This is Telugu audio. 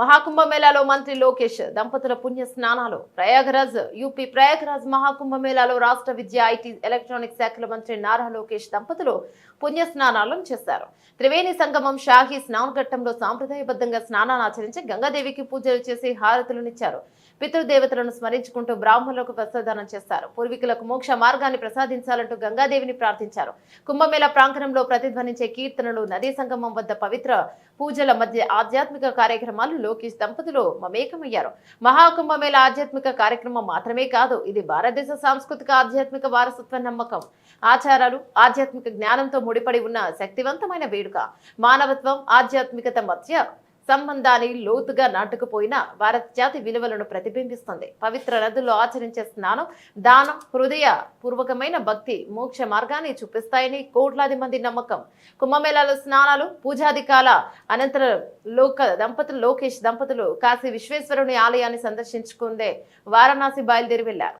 మహాకుంభమేళాలో మంత్రి లోకేష్ దంపతుల పుణ్య స్నానాలు. ప్రయాగరాజ్ యూపీ ప్రయాగరాజ్ మహాకుంభమేళాలో రాష్ట్ర విద్య ఐటీ ఎలక్ట్రానిక్ శాఖల మంత్రి నారా లోకేష్ దంపతులు పుణ్య స్నానాలను చేశారు. త్రివేణి సంగమం షాహీ స్నానఘట్టంలో సాంప్రదాయబద్ధంగా స్నానాన్ని ఆచరించి గంగాదేవికి పూజలు చేసి హారతులనిచ్చారు పితృదేవతలను స్మరించుకుంటూ బ్రాహ్మణులకు ప్రసాదానం చేస్తారు పూర్వీకులకు మోక్ష మార్గాన్ని ప్రసాదించాలంటూ గంగాదేవిని ప్రార్థించారు. కుంభమేళ ప్రాంగణంలో ప్రతిధ్వనించే కీర్తనలు నదీ సంగమం వద్ద పవిత్ర పూజల మధ్య ఆధ్యాత్మిక కార్యక్రమాలు లోకేష్ దంపతులు మమేకమయ్యారు. మహాకుంభమేళ ఆధ్యాత్మిక కార్యక్రమం మాత్రమే కాదు ఇది భారతదేశ సాంస్కృతిక ఆధ్యాత్మిక వారసత్వ నమ్మకం. ఆచారాలు ఆధ్యాత్మిక జ్ఞానంతో ముడిపడి ఉన్న శక్తివంతమైన వేడుక. మానవత్వం ఆధ్యాత్మికత మధ్య సంబంధాన్ని లోతుగా నాటుకుపోయిన భారత జాతి విలువలను ప్రతిబింబిస్తుంది. పవిత్ర నదుల్లో ఆచరించే స్నానం దానం హృదయ పూర్వకమైన భక్తి మోక్ష మార్గాన్ని చూపిస్తాయని కోట్లాది మంది నమ్మకం. కుంభమేళాలో స్నానాలు పూజాధికాల అనంతరం లోక దంపతులు లోకేష్ దంపతులు కాశీ విశ్వేశ్వరుని ఆలయాన్ని సందర్శించుకుందే వారణాసి బయలుదేరి వెళ్ళారు